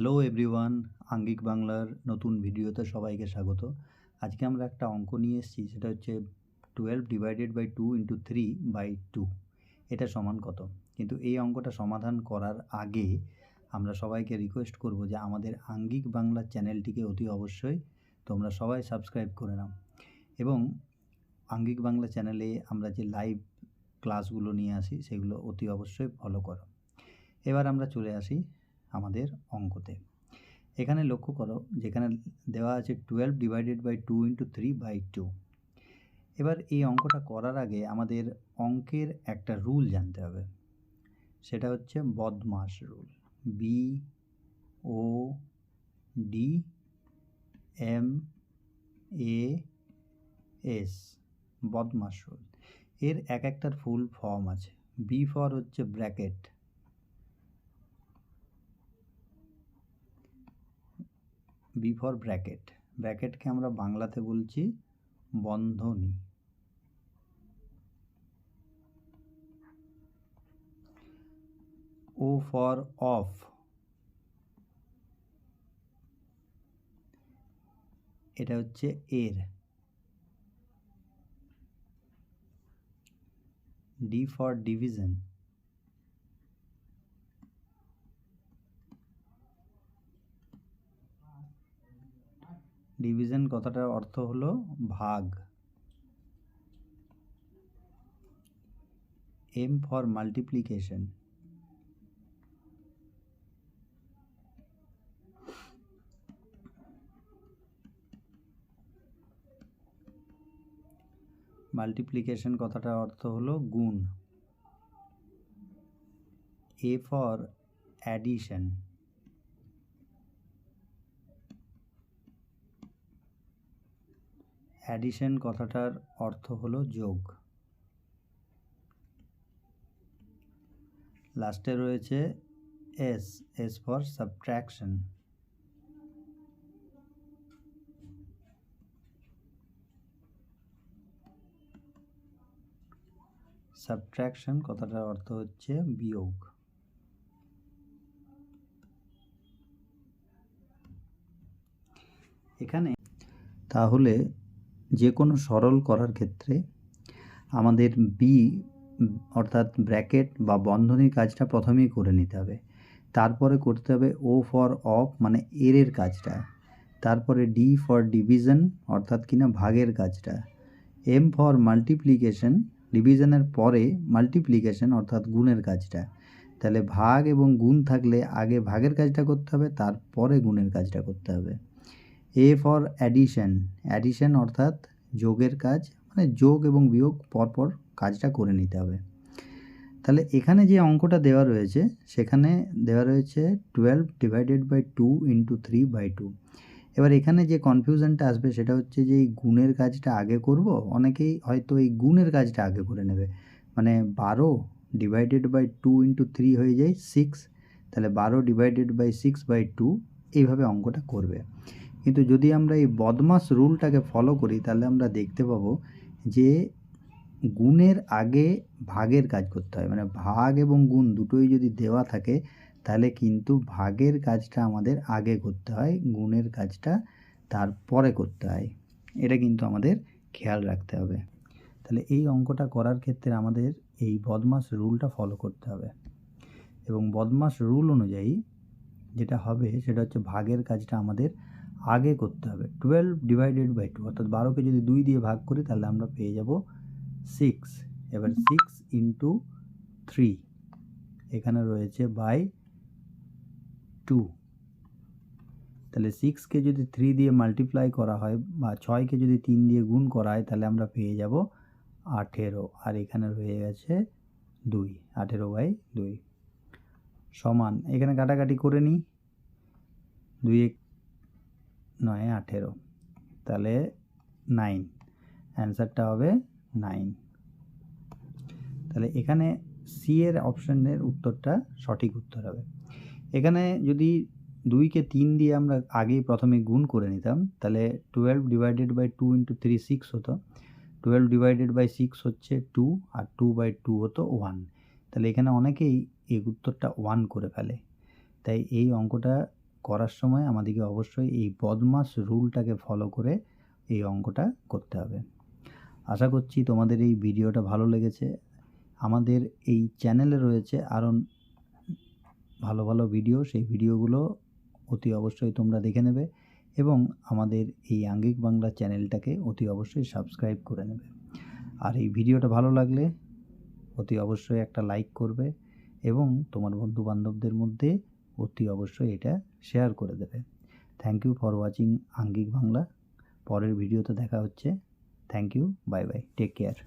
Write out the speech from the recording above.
Hello everyone আঙ্গিক বাংলার নতুন ভিডিওতে সবাইকে স্বাগত। আজকে আমরা একটা অঙ্ক নিয়ে এসেছি, সেটা হচ্ছে twelve divided by two into three by two এটা সমান কত? কিন্তু এই অঙ্কটা সমাধান করার আগে আমরা সবাইকে রিকোয়েস্ট করব যে আমাদের আঙ্গিক বাংলা চ্যানেলটিকে অতি অবশ্যই তোমরা সবাই সাবস্ক্রাইব করে নাও। এবং আঙ্গিক বাংলা চ্যানেলে আমরা যে লাইভ ক্লাসগুলো নিয়ে আসি, সেগুলো অতি অবশ্যই ফলো করো। এবার আমরা চলে আসি আমাদের অঙ্কতে। এখানে লক্ষ্য করো, যেখানে দেওয়া আছে twelve divided by two into three by two এবার এই অঙ্কটা করার আগে আমাদের অঙ্কের একটা রুল জানতে হবে। সেটা হচ্ছে BODMAS rule B O D M A S BODMAS rule এর এক একটার ফুল ফর্ম আছে। বি ফর হচ্ছে ব্র্যাকেট বি ফর ব্র্যাকেট। ব্র্যাকেটকে আমরা বাংলাতে বলছি বন্ধনী। O for of. এটা হচ্ছে এর। D for division. ডিভিশন কথাটার অর্থ হলো ভাগ। এম ফর মাল্টিপ্লিকেশন মাল্টিপ্লিকেশন কথাটার অর্থ হলো গুণ। এ ফর অ্যাডিশন অ্যাডিশন কথাটার অর্থ হলো যোগ। লাস্টে রয়েছে S S for subtraction subtraction কথাটার অর্থ হচ্ছে বিয়োগ। এখানে তাহলে যে কোনো সরল করার ক্ষেত্রে আমাদের বি অর্থাৎ ব্র্যাকেট বা বন্ধনীর কাজটা প্রথমেই করে নিতে হবে। তারপরে করতে হবে ও ফর অফ মানে এরের কাজটা। তারপরে ডি ফর ডিভিশন অর্থাৎ কিনা ভাগের কাজটা। এম ফর মাল্টিপ্লিকেশন ডিভিশনের পরে মাল্টিপ্লিকেশন অর্থাৎ গুণের কাজটা। তাহলে ভাগ এবং গুণ থাকলে আগে ভাগের কাজটা করতে হবে, তারপরে গুণের কাজটা করতে হবে। এ ফর অ্যাডিশন অ্যাডিশন অর্থাৎ যোগের কাজ মানে যোগ এবং বিয়োগ পরপর কাজটা করে নিতে হবে। তাহলে এখানে যে অঙ্কটা দেওয়া রয়েছে, সেখানে দেওয়া রয়েছে twelve divided by two into three by two এবার এখানে যে কনফিউশনটা আসবে, সেটা হচ্ছে যে এই গুণের কাজটা আগে করব, অনেকেই হয়তো এই গুণের কাজটা আগে করে নেবে। মানে বারো divided by two into three হয়ে যায় সিক্স তাহলে বারো divided by six by two এইভাবে অঙ্কটা করবে। কিন্তু যদি আমরা এই বদমাস রুলটাকে ফলো করি, তাহলে আমরা দেখতে পাবো যে গুণের আগে ভাগের কাজ করতে হয়। মানে ভাগ এবং গুণ দুটোই যদি দেওয়া থাকে, তাহলে কিন্তু ভাগের কাজটা আমাদের আগে করতে হয়, গুণের কাজটা তারপরে করতে হয়। এটা কিন্তু আমাদের খেয়াল রাখতে হবে। তাহলে এই অঙ্কটা করার ক্ষেত্রে আমাদের এই বদমাস রুলটা ফলো করতে হবে। এবং বদমাস রুল অনুযায়ী যেটা হবে, সেটা হচ্ছে ভাগের কাজটা আমাদের আগে করতে হবে। টুয়েলভ ডিভাইডেড বাই টু অর্থাৎ বারোকে যদি দুই দিয়ে ভাগ করি, তাহলে আমরা পেয়ে যাব সিক্স এবার সিক্স ইন্টু থ্রি এখানে রয়েছে বাই টু তাহলে সিক্সকে যদি থ্রি দিয়ে মাল্টিপ্লাই করা হয়, বা ছয়কে যদি তিন দিয়ে গুণ করা হয়, তাহলে আমরা পেয়ে যাব আঠেরো। আর এখানে রয়ে গেছে দুই, আঠেরো বাই দুই। সমান, এখানে কাটাকাটি করে নিই। দুই এক নয়, আঠেরো। তাহলে নাইন। অ্যান্সারটা হবে নাইন। তাহলে এখানে সি এর অপশানের উত্তরটা সঠিক উত্তর হবে। এখানে যদি দুইকে তিন দিয়ে আমরা আগেই প্রথমে গুণ করে নিতাম, তাহলে twelve divided by two into three six হতো। টুয়েলভ ডিভাইডেড বাই সিক্স হচ্ছে টু আর টু বাই টু হতো ওয়ান তাহলে এখানে অনেকেই এই উত্তরটা ওয়ান করে ফেলে। তাই এই অঙ্কটা করার সময় আমাদেরকে অবশ্যই এই বদমাস রুলটাকে ফলো করে এই অঙ্কটা করতে হবে। আশা করছি তোমাদের এই ভিডিওটা ভালো লেগেছে। আমাদের এই চ্যানেলে রয়েছে আরও ভালো ভালো ভিডিও সেই ভিডিওগুলো অতি অবশ্যই তোমরা দেখে নেবে এবং আমাদের এই আঙ্গিক বাংলা চ্যানেলটাকে অতি অবশ্যই সাবস্ক্রাইব করে নেবে। আর এই ভিডিওটা ভালো লাগলে অতি অবশ্যই একটা লাইক করবে এবং তোমার বন্ধু বান্ধবদের মধ্যে অতি অবশ্যই এটা শেয়ার করে দেবে। Thank you for watching Angik Bangla পরের ভিডিওতে দেখা হচ্ছে। Thank you bye bye take care